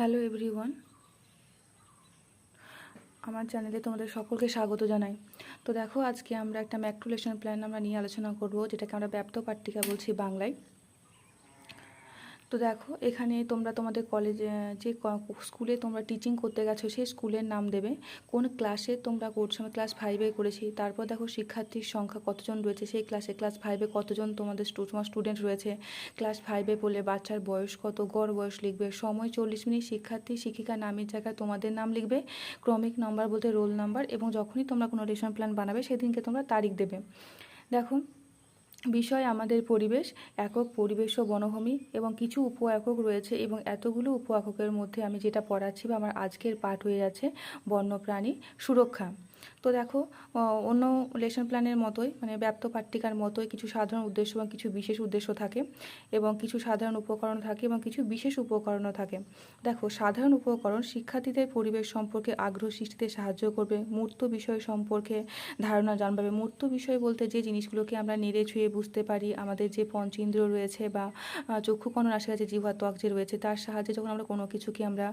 Hello everyone আমার চ্যানেলে তোমাদের সকলকে স্বাগত জানাই। তো দেখো, আজকে আমরা একটা ম্যাক্রুলেশন প্ল্যান আমরা নিয়ে আলোচনা করব, যেটাকে আমরা ব্যপ্ত পাট্টিকা বলছি বাংলায়। তো দেখো, এখানে তোমরা তোমাদের কলেজে যে স্কুলে তোমরা টিচিং করতে গেছো, সেই স্কুলের নাম দেবে। কোন ক্লাসে তোমরা করছ? আমি ক্লাস ফাইভে করেছি। তারপর দেখো শিক্ষার্থীর সংখ্যা কতজন রয়েছে? সেই ক্লাসে ক্লাস ফাইভে কতজন তোমাদের তোমার স্টুডেন্ট রয়েছে? ক্লাস ফাইভে পড়লে বাচ্চার বয়স কত? গড় বয়স লিখবে। সময় চল্লিশ মিনিট। শিক্ষার্থী, শিক্ষিকা নামের জায়গায় তোমাদের নাম লিখবে। ক্রমিক নাম্বার বলতে রোল নাম্বার এবং যখনই তোমরা কোনো রেশন প্ল্যান বানাবে, সেদিনকে তোমরা তারিখ দেবে। দেখো বিষয় আমাদের পরিবেশ, একক পরিবেশ ও বনভূমি এবং কিছু উপ একক রয়েছে এবং এতগুলো উপ এককের মধ্যে আমি যেটা পড়াচ্ছি বা আমার আজকের পাঠ হয়ে যাচ্ছে, বন্যপ্রাণী সুরক্ষা। তো দেখো অন্য লেসন প্ল্যানের মতোই মানে ব্যাপ্ত পাট্টিকার মতোই কিছু সাধারণ উদ্দেশ্য এবং কিছু বিশেষ উদ্দেশ্য থাকে এবং কিছু সাধারণ উপকরণ থাকে এবং কিছু বিশেষ উপকরণও থাকে। দেখো সাধারণ উপকরণ শিক্ষার্থীদের পরিবেশ সম্পর্কে আগ্রহ সৃষ্টিতে সাহায্য করবে মূর্ত বিষয় সম্পর্কে ধারণা জানবে। মূর্ত বিষয় বলতে যে জিনিসগুলোকে আমরা নেড়ে ছুঁয়ে বুঝতে পারি আমাদের যে পঞ্চেন্দ্রিয় রয়েছে বা আহ, চক্ষুকর্ণ নাসিকা যে জিহ্বা ত্বক যে রয়েছে তার সাহায্যে যখন আমরা কোনো কিছুকে আমরা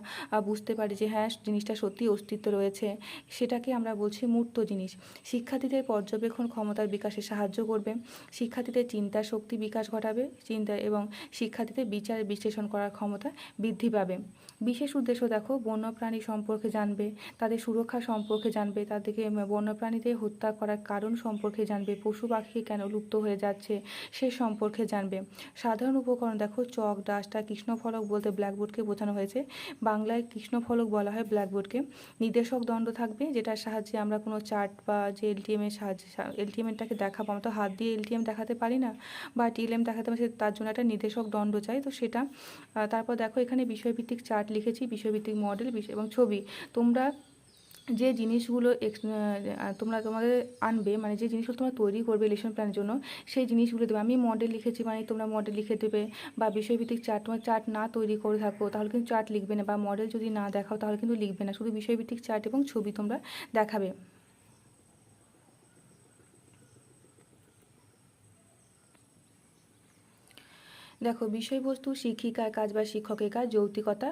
বুঝতে পারি যে হ্যাঁ জিনিসটা সত্যি অস্তিত্ব রয়েছে সেটাকে আমরা বলছি মূর্ত জিনিস। শিক্ষার্থীদের পর্যবেক্ষণ ক্ষমতার বিকাশে সাহায্য করবে। শিক্ষার্থীদের চিন্তা শক্তি বিকাশ ঘটাবে। চিন্তা এবং শিক্ষার্থীদের বিচার বিশ্লেষণ করার ক্ষমতা বৃদ্ধি পাবে। বিশেষ উদ্দেশ্য, দেখো, বন্যপ্রাণী সম্পর্কে জানবে, তাদের সুরক্ষা সম্পর্কে জানবে, তাদেরকে বন্যপ্রাণীদের হত্যা করার কারণ সম্পর্কে জানবে, পশু পাখি কেন লুপ্ত হয়ে যাচ্ছে সে সম্পর্কে জানবে। সাধারণ উপকরণ, দেখো, চক ডাস্টার কৃষ্ণফলক বলতে ব্ল্যাকবোর্ডকে বোঝানো হয়েছে। বাংলায় কৃষ্ণফলক বলা হয় ব্ল্যাকবোর্ডকে। নির্দেশক দণ্ড থাকবে, যেটার সাহায্যে আমরা কোনো চার্ট বা যে এলটিএমের সাহায্যে এলটিএমটাকে দেখাবো। আমরা তো হাত দিয়ে এলটিএম দেখাতে পারি না, বা টিএলএম দেখাতে পারি তার জন্য একটা নির্দেশক দণ্ড চাই, তো সেটা। তারপর দেখো এখানে বিষয়ভিত্তিক চার্ট লিখেছি, বিষয়ভিত্তিক মডেল এবং ছবি। তোমরা যে জিনিসগুলো তোমরা তোমাদের আনবে মানে যে জিনিসগুলো তোমরা তৈরি করবে ইলেকশন প্ল্যানের জন্য, সেই জিনিসগুলো দেবে। আমি মডেল লিখেছি মানে তোমরা মডেল লিখে দেবে বা বিষয়ভিত্তিক চার্ট তোমার চার্ট না তৈরি করে থাকো, তাহলে কিন্তু চার্ট লিখবে না বা মডেল যদি না দেখাও, তাহলে কিন্তু লিখবে না। শুধু বিষয়ভিত্তিক চার্ট এবং ছবি তোমরা দেখাবে। দেখো, বিষয়বস্তু শিক্ষিকার কাজ বা শিক্ষকের কাজ যৌক্তিকতা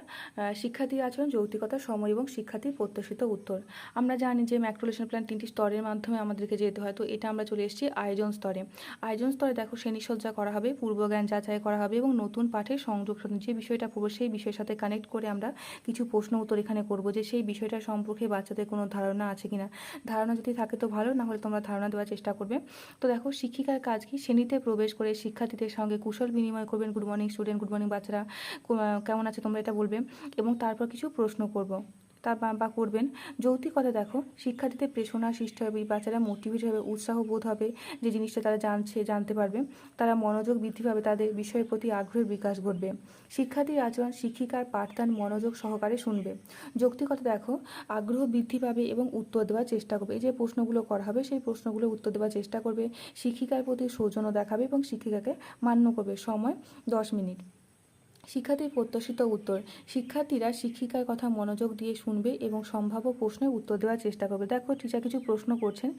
শিক্ষার্থীর আচরণ যৌক্তিকতা সময় এবং শিক্ষার্থীর প্রত্যাশিত উত্তর। আমরা জানি যে ম্যাক্রোলেশন প্ল্যান তিনটি স্তরের মাধ্যমে আমাদেরকে যেতে হয়, তো এটা আমরা চলে এসেছি আয়োজন স্তরে। আয়োজন স্তরে দেখো শ্রেণীসজ্জা করা হবে, পূর্বজ্ঞান যাচাই করা হবে এবং নতুন পাঠের সংযোগ সাধন। যে বিষয়টা পড়ব সেই বিষয়ের সাথে কানেক্ট করে আমরা কিছু প্রশ্ন উত্তর এখানে করব যে সেই বিষয়টা সম্পর্কে বাচ্চাদের কোনো ধারণা আছে কিনা। ধারণা যদি থাকে তো ভালো, না হলে তোমরা ধারণা দেওয়ার চেষ্টা করবে। তো দেখো, শিক্ষিকার কাজ কি? শ্রেণীতে প্রবেশ করে শিক্ষার্থীদের সঙ্গে কুশল বিনিময় করবেন good morning student good morning বাচ্চারা কেমন আছে তোমরা এটা বলবে এবং তারপর কিছু প্রশ্ন করব। তা বা- করবেন। যৌক্তিকতা দেখো, শিক্ষার্থীদের প্রেষণা সৃষ্টি হবে বাচ্চারা মোটিভেট হবে, উৎসাহ বোধ হবে, যে জিনিসটা তারা জানছে, জানতে পারবে। তারা মনোযোগ বৃদ্ধি পাবে, তাদের বিষয়ের প্রতি আগ্রহের বিকাশ ঘটবে। শিক্ষার্থীর আচরণ, শিক্ষিকার পাঠদান মনোযোগ সহকারে শুনবে। যৌক্তিকতা দেখো, আগ্রহ বৃদ্ধি পাবে এবং উত্তর দেওয়ার চেষ্টা করবে। এই যে প্রশ্নগুলো করা হবে, সেই প্রশ্নগুলো উত্তর দেওয়ার চেষ্টা করবে। শিক্ষিকার প্রতি সৌজন্য দেখাবে এবং শিক্ষিকাকে মান্য করবে। সময়, দশ মিনিট। শিক্ষার্থীর প্রত্যাশিত উত্তর, শিক্ষার্থীরা শিক্ষিকার কথা মনোযোগ দিয়ে শুনবে এবং সম্ভাব্য প্রশ্নের উত্তর দেওয়ার চেষ্টা করবে। দেখো, টিচার কিছু প্রশ্ন করছেন।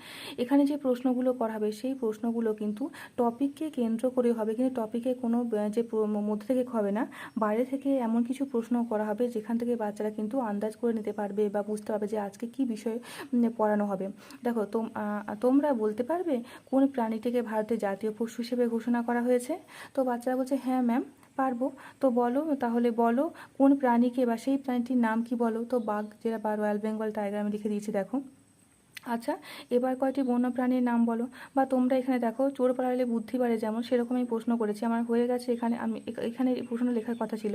এখানে যে প্রশ্নগুলো করা হবে সেই প্রশ্নগুলো কিন্তু টপিককে কেন্দ্র করে হবে। কিন্তু টপিকে কোনো যে মধ্যে থেকে হবে না, বাইরে থেকে এমন কিছু প্রশ্ন করা হবে, যেখান থেকে বাচ্চারা কিন্তু আন্দাজ করে নিতে পারবে বা বুঝতে পারবে যে আজকে কি বিষয়ে পড়ানো হবে। দেখো, তোম তোমরা বলতে পারবে কোন প্রাণীটিকে ভারতের জাতীয় পশু হিসেবে ঘোষণা করা হয়েছে? তো বাচ্চারা বলছে হ্যাঁ ম্যাম। পারব? তো বলো, তাহলে বলো, কোন প্রাণীকে বা সেই প্রাণীটির নাম কি বলো? তো বাঘ, যেটা বা রয়্যাল বেঙ্গল টাইগার আমি লিখে দিয়েছি, দেখো। আচ্ছা এবার কয়টি বন্য প্রাণীর নাম বলো? বা তোমরা এখানে দেখো, চোর পালালে বুদ্ধি বাড়ে যেমন সেরকম আমি প্রশ্ন করেছি। আমার হয়ে গেছে এখানে, আমি এখানে প্রশ্ন লেখার কথা ছিল।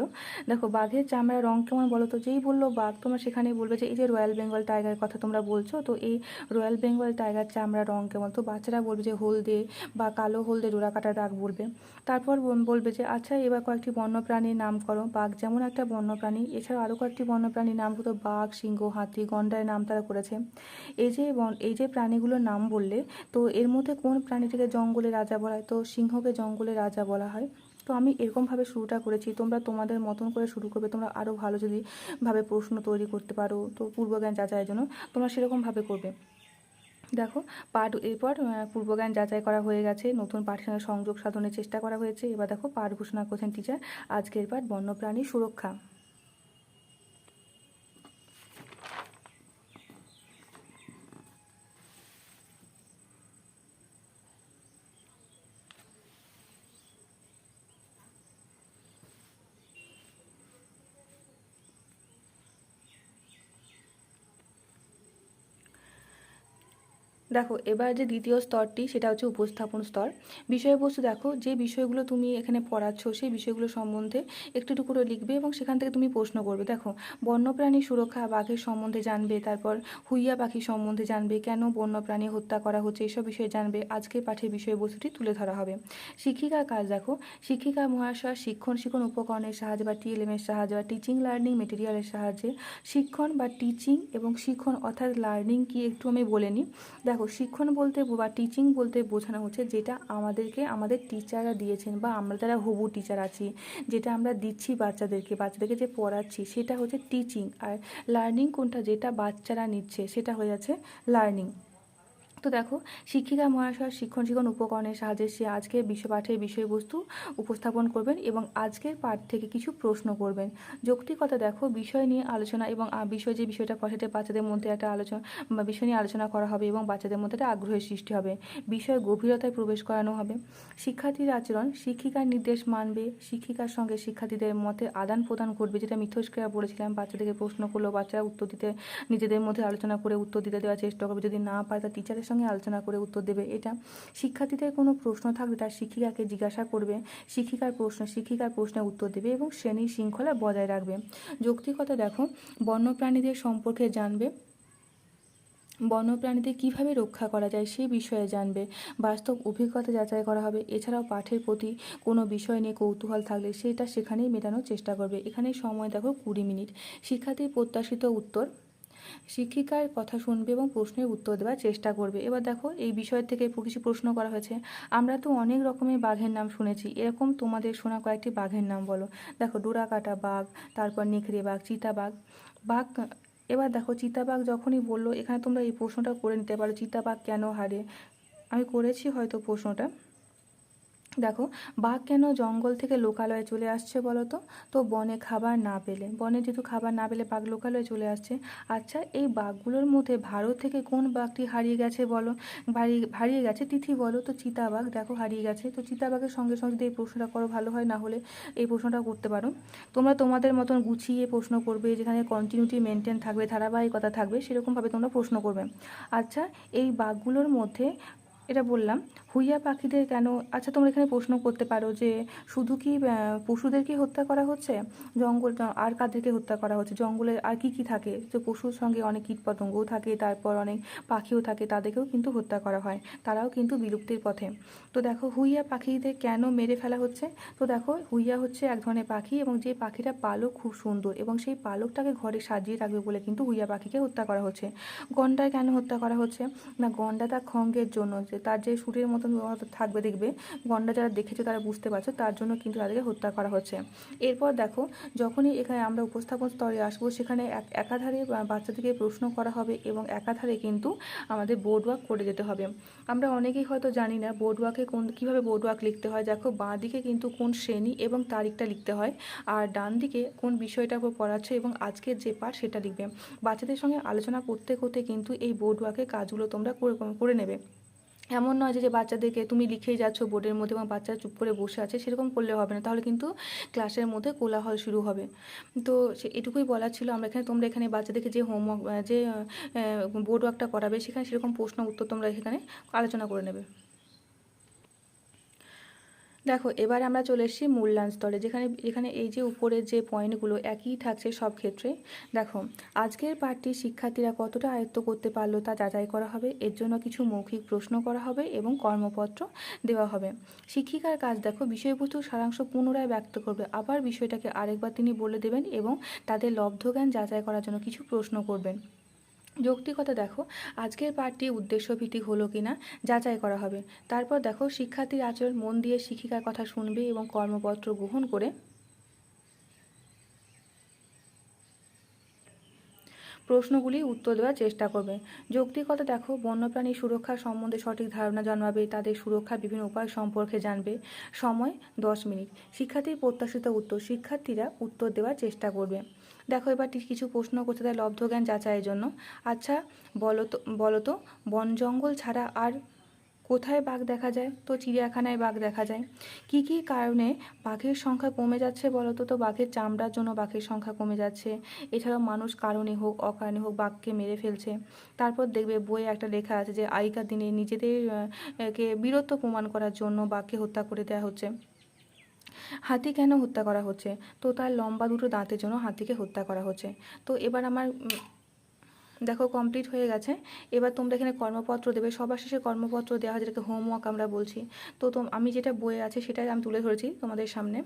দেখো, বাঘের চামড়া রং কেমন বলো তো? যেই বলল বাঘ, তোমরা সেখানেই বলবে যে, এই যে রয়্যাল বেঙ্গল টাইগার কথা তোমরা বলছো, তো এই রয়্যাল বেঙ্গল টাইগার চামড়া রং কেমন? তো বাচ্চারা বলবে যে হলদে বা কালো হলদে ডোরা কাটা দাগ বলবে। তারপর বলবে যে আচ্ছা এবার কয়েকটি বন্যপ্রাণীর নাম করো। বাঘ যেমন একটা বন্যপ্রাণী, এছাড়াও আরও কয়েকটি বন্যপ্রাণীর নাম হতো বাঘ, সিংহ, হাতি গন্ডারের নাম তারা করেছে। এই যে বন, এই যে প্রাণীগুলোর নাম বললে, তো এর মধ্যে কোন প্রাণীটিকে জঙ্গলে রাজা বলা হয়? তো সিংহকে জঙ্গলে রাজা বলা হয়। তো আমি এরকমভাবে শুরুটা করেছি। তোমরা তোমাদের মতন করে শুরু করবে। তোমরা আরও ভালো যদি ভাবে প্রশ্ন তৈরি করতে পারো, তো পূর্বজ্ঞান যাচাইয়ের জন্য তোমরা সেরকমভাবে করবে। দেখো, পাঠ, এরপর পূর্বজ্ঞান যাচাই করা হয়ে গেছে। নতুন পাঠের সঙ্গে সংযোগ সাধনের চেষ্টা করা হয়েছে। এবার দেখো, পাঠ ঘোষণা করছেন টিচার আজকের পাঠ বন্যপ্রাণী সুরক্ষা। দেখো, এবার যে দ্বিতীয় স্তরটি, সেটা হচ্ছে উপস্থাপন স্তর। বিষয়বস্তু দেখো, যে বিষয়গুলো তুমি এখানে পড়াচ্ছ, সেই বিষয়গুলো সম্বন্ধে একটু করে লিখবে এবং সেখান থেকে তুমি প্রশ্ন করবে। দেখো বন্যপ্রাণী সুরক্ষা বাঘের সম্বন্ধে জানবে, তারপর হুইয়া পাখি সম্বন্ধে জানবে, কেন বন্যপ্রাণী হত্যা করা হচ্ছে, এসব বিষয়ে জানবে, আজকের পাঠের বিষয়বস্তুটি তুলে ধরা হবে। শিক্ষিকার কাজ দেখো, শিক্ষিকা, মহাশয়, শিক্ষণ শিক্ষণ উপকরণের সাহায্যে বা টিএলএমের সাহায্যে বা টিচিং লার্নিং মেটেরিয়ালের সাহায্যে শিক্ষণ বা টিচিং এবং শিক্ষণ অর্থাৎ লার্নিং কি একটু আমি বলে নিই। দেখো শিক্ষণ বলতে বা টিচিং বলতে বোঝানো হচ্ছে যেটা আমাদেরকে, আমাদের টিচাররা দিয়েছেন বা আমরা যারা হবু টিচার আছি, যেটা আমরা দিচ্ছি বাচ্চাদেরকে বাচ্চাদেরকে যে পড়াচ্ছি, সেটা হচ্ছে টিচিং আর লার্নিং কোনটা? যেটা বাচ্চারা নিচ্ছে, সেটা হয়ে যাচ্ছে লার্নিং তো দেখো, শিক্ষিকা মহাশয় শিক্ষণ শিক্ষণ উপকরণের সাহায্যে সে আজকের বিষয় পাঠের বিষয়বস্তু উপস্থাপন করবেন এবং আজকের পাঠ থেকে কিছু প্রশ্ন করবেন। যৌক্তিকতা দেখো, বিষয় নিয়ে আলোচনা এবং বিষয় যে বিষয়টা সেটা বাচ্চাদের মধ্যে একটা আলোচনা বা বিষয় নিয়ে আলোচনা করা হবে এবং বাচ্চাদের মধ্যে একটা আগ্রহের সৃষ্টি হবে। বিষয় গভীরতায় প্রবেশ করানো হবে। শিক্ষার্থীর আচরণ, শিক্ষিকার নির্দেশ মানবে, শিক্ষিকার সঙ্গে শিক্ষার্থীদের মতে আদান প্রদান করবে যেটা মিথস্ক্রিয়া বলেছিলাম, বাচ্চাদেরকে প্রশ্ন করল, বাচ্চারা উত্তর দিতে, নিজেদের মধ্যে আলোচনা করে উত্তর দিতে দেওয়ার চেষ্টা করবে। যদি না পারে তা টিচারের সঙ্গে আলোচনা করে উত্তর দেবে। এটা শিক্ষার্থীদের কোনো প্রশ্ন থাকলে তার শিক্ষিকাকে জিজ্ঞাসা করবে, শিক্ষিকার প্রশ্ন, শিক্ষিকার প্রশ্নের উত্তর দেবে এবং শ্রেণির শৃঙ্খলা বজায় রাখবে। যৌক্তিকতা দেখো, বন্যপ্রাণীদের সম্পর্কে জানবে। বন্যপ্রাণীদের কীভাবে রক্ষা করা যায় সেই বিষয়ে জানবে। বাস্তব অভিজ্ঞতা যাচাই করা হবে। এছাড়াও পাঠের প্রতি কোনো বিষয় নিয়ে কৌতূহল থাকলে সেটা সেখানেই মেটানোর চেষ্টা করবে। এখানে সময় দেখো কুড়ি মিনিট। শিক্ষার্থীর প্রত্যাশিত উত্তর শিক্ষিকার কথা শুনবে এবং প্রশ্নের উত্তর দেওয়ার চেষ্টা করবে। এবার দেখো, এই বিষয় থেকে কিছু প্রশ্ন করা হয়েছে। আমরা তো অনেক রকমের বাঘের নাম শুনেছি। এরকম তোমাদের শোনা কয়েকটি বাঘের নাম বলো। দেখো, ডোরাকাটা বাঘ, তারপর নেকড়ে বাঘ চিতাবাঘ বাঘ। এবার দেখো চিতাবাঘ যখনই বলল, এখানে তোমরা এই প্রশ্নটা করে নিতে পারো চিতাবাঘ কেন হারে? আমি করেছি হয়তো প্রশ্নটা। দেখো, বাঘ কেন জঙ্গল থেকে লোকালয়ে চলে আসছে বলো তো তো বনে খাবার না পেলে। বনে যেহেতু খাবার না পেলে বাঘ লোকালয়ে চলে আসছে। আচ্ছা এই বাঘগুলোর মধ্যে ভারত থেকে কোন বাঘটি হারিয়ে গেছে বলো? হারিয়ে গেছে তিথি বলো? তো চিতাবাঘ দেখো হারিয়ে গেছে। তো চিতাবাঘের সঙ্গে সঙ্গে যদি এই প্রশ্নটা করো ভালো হয়, না হলে এই প্রশ্নটা করতে পারো। তোমরা তোমাদের মতন গুছিয়ে প্রশ্ন করবে, যেখানে কন্টিনিউটি মেনটেন থাকবে, ধারাবাহিকতা থাকবে, সেরকমভাবে তোমরা প্রশ্ন করবে। আচ্ছা এই বাঘগুলোর মধ্যে, এটা বললাম হুইয়া পাখিদের কেন? আচ্ছা তোমরা এখানে প্রশ্ন করতে পারো যে শুধু কি পশুদেরকে হত্যা করা হচ্ছে? জঙ্গল আর কাদেরকে হত্যা করা হচ্ছে? জঙ্গলে আর কি কি থাকে? তো পশুর সঙ্গে অনেক কীটপতঙ্গও থাকে, তারপর অনেক পাখিও থাকে, তাদেরকেও কিন্তু হত্যা করা হয়। তারাও কিন্তু বিলুপ্তির পথে। তো দেখো হুইয়া পাখিদের কেন মেরে ফেলা হচ্ছে? তো দেখো হুইয়া হচ্ছে এক ধরনের পাখি এবং যে পাখিটা পালক খুব সুন্দর এবং সেই পালকটাকে ঘরে সাজিয়ে রাখবে বলে কিন্তু হুইয়া পাখিকে হত্যা করা হচ্ছে। গন্ডায় কেন হত্যা করা হচ্ছে? না, গন্ডা তার খঙ্গের জন্য, যে তার যে সুরের মতন থাকবে, দেখবে। গন্ডা যারা দেখেছ, তারা বুঝতে পারছ, তার জন্য কিন্তু তাদেরকে হত্যা করা হচ্ছে। এরপর দেখো, যখনই এখানে আমরা উপস্থাপন স্তরে আসব, সেখানে এক- একাধারে বাচ্চাদেরকে প্রশ্ন করা হবে এবং একাধারে কিন্তু আমাদের বোর্ড ওয়ার্ক করে যেতে হবে। আমরা অনেকেই হয়তো জানি না বোর্ড ওয়ার্কে কোন, কীভাবে বোর্ড ওয়ার্ক লিখতে হয়। দেখো, বাঁ দিকে কিন্তু কোন শ্রেণি এবং তারিখটা লিখতে হয় আর ডান দিকে কোন বিষয়টা উপর পড়াচ্ছে এবং আজকের যে পাঠ সেটা লিখবে। বাচ্চাদের সঙ্গে আলোচনা করতে করতে কিন্তু এই বোর্ড ওয়ার্কের কাজগুলো তোমরা করে নেবে। এমন নয় যে বাচ্চাদেরকে তুমি লিখেই যাচ্ছ বোর্ডের মধ্যে এবং বাচ্চারা চুপ করে বসে আছে, সেরকম করলে হবে না। তাহলে কিন্তু ক্লাসের মধ্যে কোলাহল শুরু হবে। তো সে এটুকুই বলার ছিল। আমরা এখানে, তোমরা এখানে বাচ্চাদেরকে যে হোমওয়ার্ক, যে বোর্ড ওয়ার্কটা করাবে, সেখানে সেরকম প্রশ্ন, উত্তর তোমরা এখানে আলোচনা করে নেবে। দেখো, এবার আমরা চলে এসেছি মূল্যায়ন স্তরে, যেখানে এখানে এই যে উপরের যে পয়েন্টগুলো একই থাকছে সব ক্ষেত্রে। দেখো, আজকের পাঠটি শিক্ষার্থীরা কতটা আয়ত্ত করতে পারল তা যাচাই করা হবে, এর জন্য কিছু মৌখিক প্রশ্ন করা হবে এবং কর্মপত্র দেওয়া হবে। শিক্ষিকার কাজ দেখো বিষয়বস্তুর সারাংশ পুনরায় ব্যক্ত করবে, আবার বিষয়টাকে আরেকবার তিনি বলে দেবেন এবং তাদের লব্ধ জ্ঞান যাচাই করার জন্য কিছু প্রশ্ন করবেন। যৌক্তিকতা দেখো, আজকের পাঠটি উদ্দেশ্যভিত্তিক হলো কিনা যাচাই করা হবে। তারপর দেখো, শিক্ষার্থীর আচরণ, মন দিয়ে শিক্ষিকার কথা শুনবে এবং কর্মপত্র গ্রহণ করে প্রশ্নগুলি উত্তর দেওয়ার চেষ্টা করবে। যৌক্তিকতা দেখো, বন্যপ্রাণী সুরক্ষা সম্বন্ধে সঠিক ধারণা জন্মাবে, তাদের সুরক্ষার বিভিন্ন উপায় সম্পর্কে জানবে। সময়, দশ মিনিট। শিক্ষার্থীর প্রত্যাশিত উত্তর, শিক্ষার্থীরা উত্তর দেওয়ার চেষ্টা করবে। দেখো এবার কিছু প্রশ্ন করতে দেয় লব্ধ জ্ঞান যাচাইয়ের জন্য। আচ্ছা বলো তো বলো তো বন জঙ্গল ছাড়া আর কোথায় বাঘ দেখা যায়? তো চিড়িয়াখানায় বাঘ দেখা যায়। কি কি কারণে বাঘের সংখ্যা কমে যাচ্ছে বলো তো তো বাঘের চামড়ার জন্য বাঘের সংখ্যা কমে যাচ্ছে। এছাড়াও মানুষ কারণে হোক, অকারণে হোক বাঘকে মেরে ফেলছে। তারপর দেখবে বইয়ে একটা লেখা আছে যে আগেকার দিনে নিজেদের কে বীরত্ব প্রমাণ করার জন্য বাঘকে হত্যা করে দেওয়া হচ্ছে। হাতি কেন হত্যা করা হচ্ছে? তো তার লম্বা দুটো দাঁতের জন্য হাতিকে হত্যা করা হচ্ছে। তো এবার আমার দেখো কমপ্লিট হয়ে গেছে। এবার তোমরা এখানে কর্মপত্র দেবে। সবার শেষে কর্মপত্র দেওয়া হয়, যেটাকে হোমওয়ার্ক আমরা বলছি। তো আমি যেটা বইয়ে আছে সেটাই আমি তুলে ধরেছি তোমাদের সামনে।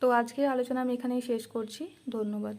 তো আজকের আলোচনা আমি এখানেই শেষ করছি। ধন্যবাদ।